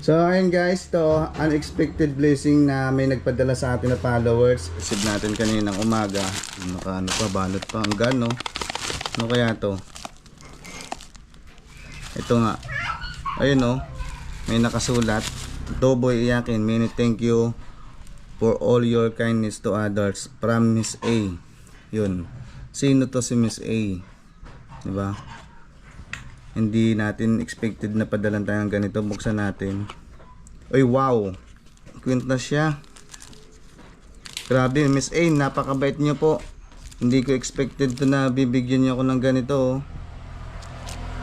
So ayun guys, to unexpected blessing na may nagpadala sa atin na followers. Receive natin kaninang umaga. Naka ano pa, balot pa. Ang gano. Ano kaya to? Ito nga. Ayun oh. May nakasulat. Doboy iyakin. Many thank you for all your kindness to others. From Miss A. Yun. Sino to si Miss A? Diba? Hindi natin expected na padalan tayo ng ganito. Buksan natin. Uy, wow. Quintas siya. Grabe, Miss A, napakabait niyo po. Hindi ko expected to na bibigyan niyo ako ng ganito. oh.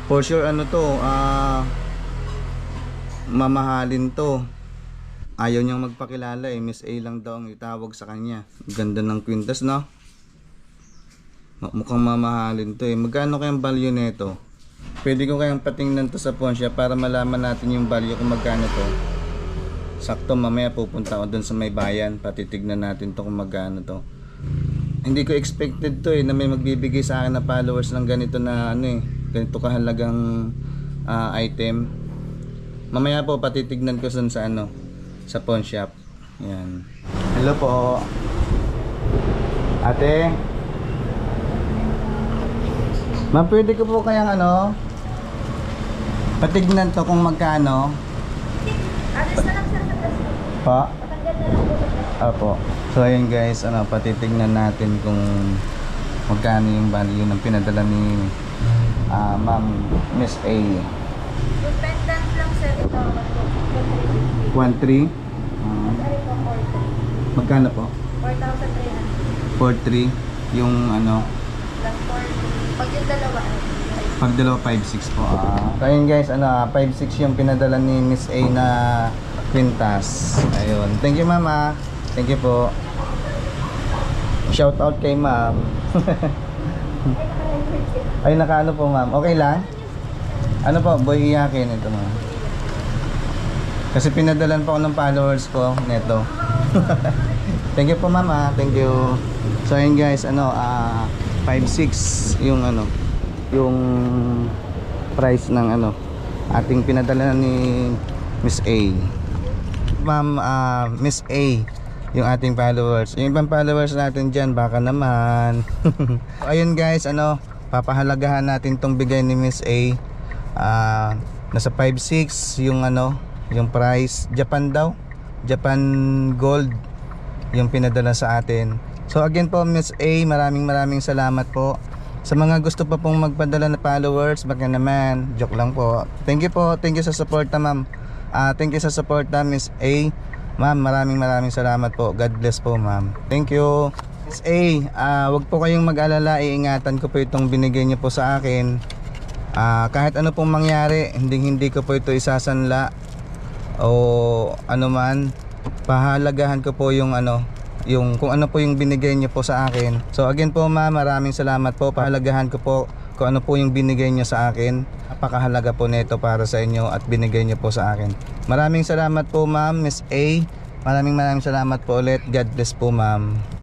For sure, ano to, ah, mamahalin to. Ayaw niyang magpakilala eh. Miss A lang daw ang itawag sa kanya. Ganda ng kwintas, no? Mukhang mamahalin to eh. Magkano kayang value nito? Pwede ko kayang patingnan to sa shop para malaman natin yung value kung magkano to. Sakto mamaya pupunta ako dun sa may bayan. Patitignan natin to kung magkano to. Hindi ko expected to eh na may magbibigay sa akin na followers ng ganito na ano eh. Ganito kahalagang ah, item. Mamaya po patitignan ko dun sa ano sa pawn shop. Yan. Hello po. Ate. Ma'am, pwede ko po kayang ano, patignan to kung magkano. Lang. Pa? Lang. Apo. So ayun guys, ano, patitignan natin kung magkano yung value ng pinadala ni ah, Ma'am Miss A. Yung pendant lang sir, ito. 1,350. 1.3. Ah, Sorry po, 4,300. magkano po? 4,300. 4.3 yung ano, Plus 4,300. Pag yung dalawa, ano, pag dalawa 5.6 po. Ah, so ayun guys, ano, ah, 5.6 yung pinadala ni Miss A na quintas. Ayun. Thank you mama. Thank you po. Shout out kay ma'am. Ay, nakaano po ma'am. Okay lang? Ano po, boy iyakin ito ma'am. Kasi pinadalan po ako ng followers ko neto. Thank you po mama. Thank you. So ayun guys, ano, ah 5.6 yung ano, yung price ng ano ating pinadala ni Miss A. Ma'am ah, Miss A yung ating followers. Yung ibang followers natin diyan baka naman. Ayun guys, ano, papahalagahan natin tong bigay ni Miss A. Ah, nasa 5.6 yung ano, yung price Japan daw. Japan Gold yung pinadala sa atin. So again po Miss A, maraming maraming salamat po. Sa mga gusto pa pong magpadala na followers, baka naman, joke lang po. Thank you po, thank you sa support ma'am. Ah, thank you sa support Miss A. Ma'am, maraming maraming salamat po. God bless po ma'am. Thank you. Miss A, ah, wag po kayong mag-alala, iingatan ko po itong binigay niyo po sa akin. Ah, kahit ano pong mangyari, hindi hindi ko po ito isasanla o ano man pahalagahan ko po yung ano yung kung ano po yung binigay niyo po sa akin. So again po ma'am maraming salamat po. Pahalagahan ko po kung ano po yung binigay niyo sa akin. Napakahalaga po nito para sa inyo at binigay niyo po sa akin. Maraming salamat po ma'am Miss A. Maraming maraming salamat po ulit. God bless po ma'am